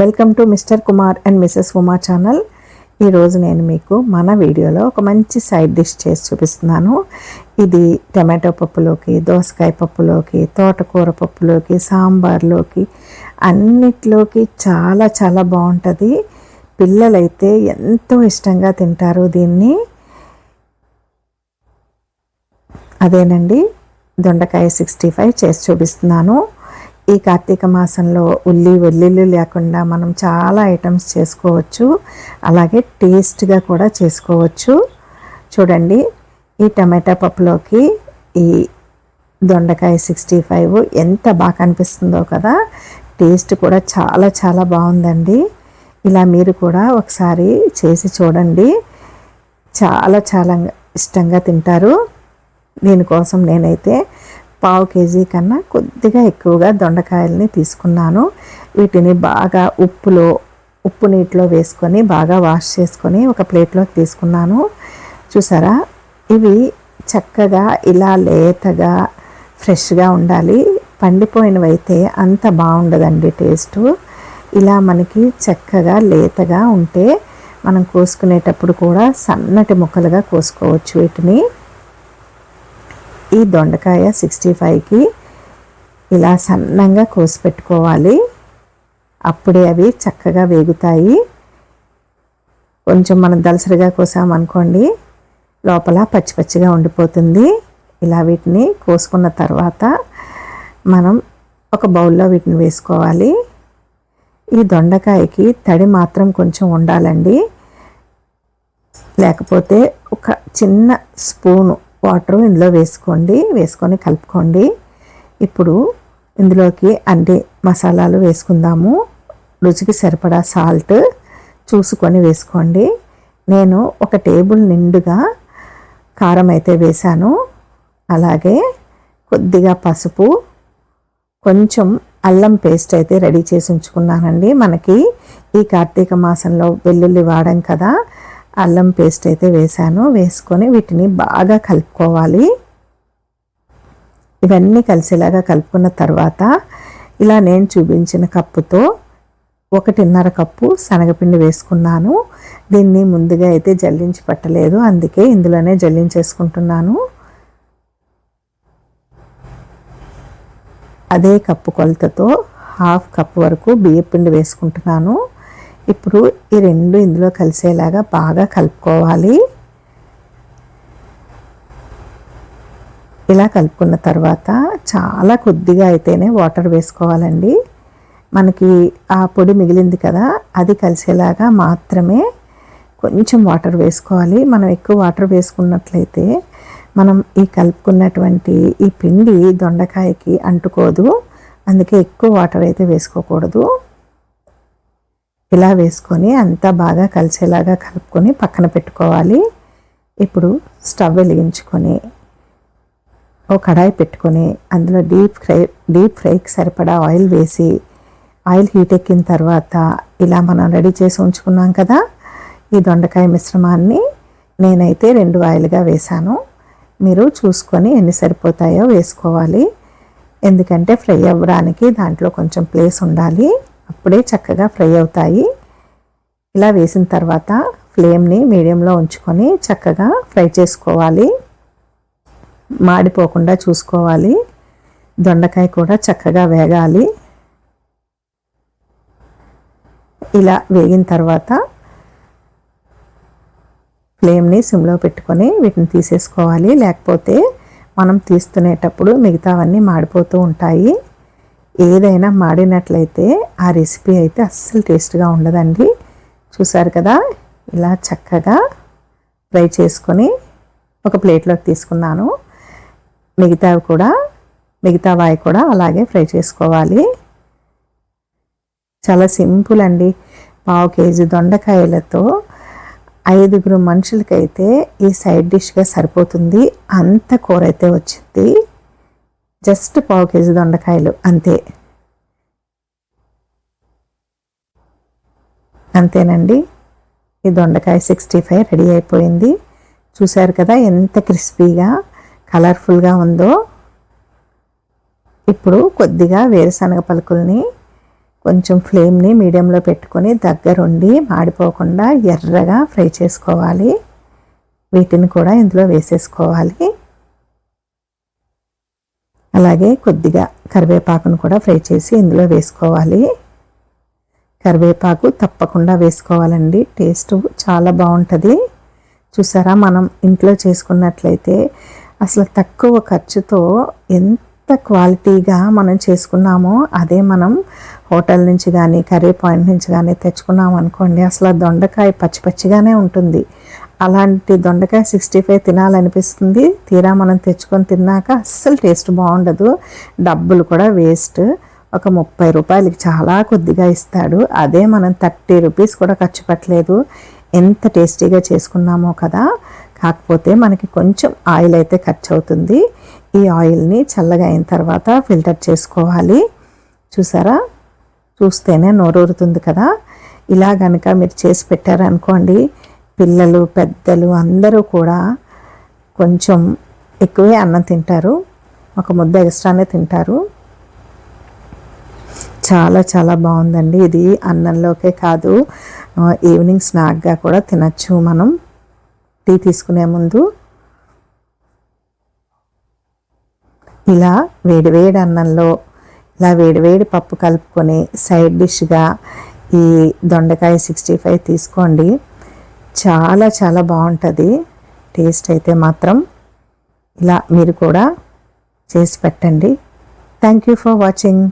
Welcome to mister Kumar and missus Uma channel. ఈరోజు నేను మీకు మన వీడియోలో ఒక మంచి సైడ్ డిష్ చేసి చూపిస్తున్నాను. ఇది టమాటో పప్పులోకి దోసకాయ పప్పులోకి తోటకూర పప్పులోకి సాంబార్లోకి అన్నిట్లోకి చాలా చాలా బాగుంటుంది. పిల్లలైతే ఎంతో ఇష్టంగా తింటారు దీన్ని. అదేనండి దొండకాయ సిక్స్టీ ఫైవ్ చేసి చూపిస్తున్నాను. ఈ కార్తీక మాసంలో ఉల్లి వెల్లుల్లి లేకుండా మనం చాలా ఐటమ్స్ చేసుకోవచ్చు. అలాగే టేస్ట్గా కూడా చేసుకోవచ్చు. చూడండి ఈ టమాటా పప్పులోకి ఈ దొండకాయ సిక్స్టీ ఫైవ్ ఎంత బాగా కనిపిస్తుందో కదా! టేస్ట్ కూడా చాలా చాలా బాగుందండి. ఇలా మీరు కూడా ఒకసారి చేసి చూడండి. చాలా చాలా ఇష్టంగా తింటారు. దీనికోసం నేనైతే పావు కేజీ కన్నా కొద్దిగా ఎక్కువగా దొండకాయల్ని తీసుకున్నాను. వీటిని బాగా ఉప్పులో ఉప్పు నీటిలో వేసుకొని బాగా వాష్ చేసుకొని ఒక ప్లేట్లోకి తీసుకున్నాను. చూసారా? ఇవి చక్కగా ఇలా లేతగా ఫ్రెష్గా ఉండాలి. పండిపోయినవి అయితే అంత బాగుండదండి టేస్ట్. ఇలా మనకి చక్కగా లేతగా ఉంటే మనం కోసుకునేటప్పుడు కూడా సన్నటి ముక్కలుగా కోసుకోవచ్చు వీటిని. ఈ దొండకాయ సిక్స్టీ ఫైవ్కి ఇలా సన్నంగా కోసి పెట్టుకోవాలి అప్పుడే అవి చక్కగా వేగుతాయి. కొంచెం మనం దలసరిగా కోసామనుకోండి లోపల పచ్చి పచ్చిగా ఉండిపోతుంది. ఇలా వీటిని కోసుకున్న తర్వాత మనం ఒక బౌల్లో వీటిని వేసుకోవాలి. ఈ దొండకాయకి తడి మాత్రం కొంచెం ఉండాలండి. లేకపోతే ఒక చిన్న స్పూను వాటర్ ఇందులో వేసుకోండి వేసుకొని కలుపుకోండి. ఇప్పుడు ఇందులోకి అన్ని మసాలాలు వేసుకుందాము. రుచికి సరిపడా సాల్ట్ చూసుకొని వేసుకోండి. నేను ఒక టేబుల్ నిండుగా కారం అయితే వేశాను. అలాగే కొద్దిగా పసుపు కొంచెం అల్లం పేస్ట్ అయితే రెడీ చేసి ఉంచుకున్నానండి. మనకి ఈ కార్తీక మాసంలో వెల్లుల్లి వాడాం కదా అల్లం పేస్ట్ అయితే వేసాను వేసుకొని వీటిని బాగా కలుపుకోవాలి. ఇవన్నీ కలిసేలాగా కలుపుకున్న తర్వాత ఇలా నేను చూపించిన కప్పుతో ఒకటిన్నర కప్పు శనగపిండి వేసుకున్నాను. దీన్ని ముందుగా అయితే జల్లించి పట్టలేదు. అందుకే ఇందులోనే జల్లించేసుకుంటున్నాను. అదే కప్పు కొలతతో హాఫ్ కప్ వరకు బియ్యపిండి వేసుకుంటున్నాను. ఇప్పుడు ఈ రెండు ఇందులో కలిసేలాగా బాగా కలుపుకోవాలి. ఇలా కలుపుకున్న తర్వాత చాలా కొద్దిగా అయితేనే వాటర్ వేసుకోవాలండి. మనకి ఆ పొడి మిగిలింది కదా అది కలిసేలాగా మాత్రమే కొంచెం వాటర్ వేసుకోవాలి. మనం ఎక్కువ వాటర్ వేసుకున్నట్లయితే మనం ఈ కలుపుకున్నటువంటి ఈ పిండి దొండకాయకి అంటుకోదు. అందుకే ఎక్కువ వాటర్ అయితే వేసుకోకూడదు. ఇలా వేసుకొని అంతా బాగా కలిసేలాగా కలుపుకొని పక్కన పెట్టుకోవాలి. ఇప్పుడు స్టవ్ వెలిగించుకొని ఓ కడాయి పెట్టుకొని అందులో డీప్ ఫ్రై డీప్ ఫ్రైకి సరిపడా ఆయిల్ వేసి ఆయిల్ హీట్ ఎక్కిన తర్వాత ఇలా మనం రెడీ చేసి ఉంచుకున్నాం కదా ఈ దొండకాయ మిశ్రమాన్ని నేనైతే రెండు ఆయిల్గా వేశాను. మీరు చూసుకొని ఎన్ని సరిపోతాయో వేసుకోవాలి. ఎందుకంటే ఫ్రై అవ్వడానికి దాంట్లో కొంచెం ప్లేస్ ఉండాలి. అప్పుడే చక్కగా ఫ్రై అవుతాయి. ఇలా వేసిన తర్వాత ఫ్లేమ్ని మీడియంలో ఉంచుకొని చక్కగా ఫ్రై చేసుకోవాలి. మాడిపోకుండా చూసుకోవాలి. దొండకాయ కూడా చక్కగా వేగాలి. ఇలా వేగిన తర్వాత ఫ్లేమ్ని సిమ్లో పెట్టుకొని వీటిని తీసేసుకోవాలి. లేకపోతే మనం తీస్తునేటప్పుడు మిగతావన్నీ మాడిపోతూ ఉంటాయి. ఏదైనా మాడినట్లయితే ఆ రెసిపీ అయితే అస్సలు టేస్ట్గా ఉండదండి. చూసారు కదా? ఇలా చక్కగా ఫ్రై చేసుకొని ఒక ప్లేట్లోకి తీసుకున్నాను. మిగతావి కూడా మిగతా వాయి కూడా అలాగే ఫ్రై చేసుకోవాలి. చాలా సింపుల్ అండి. పావు కేజీ దొండకాయలతో ఐదుగురు మనుషులకైతే ఈ సైడ్ డిష్గా సరిపోతుంది. అంత కూర అయితే వచ్చింది. జస్ట్ పావు కేజీ దొండకాయలు అంతే. అంతేనండి. ఈ దొండకాయ సిక్స్టీ ఫైవ్ రెడీ అయిపోయింది. చూశారు కదా ఎంత క్రిస్పీగా కలర్ఫుల్గా ఉందో. ఇప్పుడు కొద్దిగా వేరుశనగ పలుకుల్ని కొంచెం ఫ్లేమ్ని మీడియంలో పెట్టుకొని దగ్గరుండి మాడిపోకుండా ఎర్రగా ఫ్రై చేసుకోవాలి. వీటిని కూడా ఇందులో వేసేసుకోవాలి. అలాగే కొద్దిగా కరివేపాకును కూడా ఫ్రై చేసి ఇందులో వేసుకోవాలి. కరివేపాకు తప్పకుండా వేసుకోవాలండి. టేస్ట్ చాలా బాగుంటుంది. చూసారా మనం ఇంట్లో చేసుకున్నట్లయితే అసలు తక్కువ ఖర్చుతో ఎంత క్వాలిటీగా మనం చేసుకున్నామో అదే మనం హోటల్ నుంచి కానీ కర్రీ పాయింట్ నుంచి కానీ తెచ్చుకున్నాం అనుకోండి అసలు దొండకాయ పచ్చి పచ్చిగానే ఉంటుంది. అలాంటి దొండకాయ సిక్స్టీ ఫైవ్ తినాలనిపిస్తుంది. తీరా మనం తెచ్చుకొని తిన్నాక అస్సలు టేస్ట్ బాగుండదు. డబ్బులు కూడా వేస్ట్. ఒక ముప్పై రూపాయలకి చాలా కొద్దిగా ఇస్తాడు. అదే మనం థర్టీ రూపీస్ కూడా ఖర్చు పెట్టలేదు. ఎంత టేస్టీగా చేసుకున్నామో కదా. కాకపోతే మనకి కొంచెం ఆయిల్ అయితే ఖర్చు అవుతుంది. ఈ ఆయిల్ని చల్లగా అయిన తర్వాత ఫిల్టర్ చేసుకోవాలి. చూసారా? చూస్తేనే నోరూరుతుంది కదా. ఇలా కనుక మీరు చేసి పెట్టారనుకోండి పిల్లలు పెద్దలు అందరూ కూడా కొంచెం ఎక్కువే అన్నం తింటారు. ఒక ముద్ద ఎక్స్ట్రానే తింటారు. చాలా చాలా బాగుందండి. ఇది అన్నంలోకే కాదు ఈవినింగ్ స్నాక్గా కూడా తినచ్చు మనం. టీ తీసుకునే ముందు. ఇలా వేడివేడి అన్నంలో ఇలా వేడివేడి పప్పు కలుపుకొని సైడ్ డిష్గా ఈ దొండకాయ సిక్స్టీ ఫైవ్ తీసుకోండి. చాలా చాలా బాగుంటుంది. టేస్ట్ అయితే మాత్రం ఇలా మీరు కూడా చేసి పెట్టండి. Thank you for watching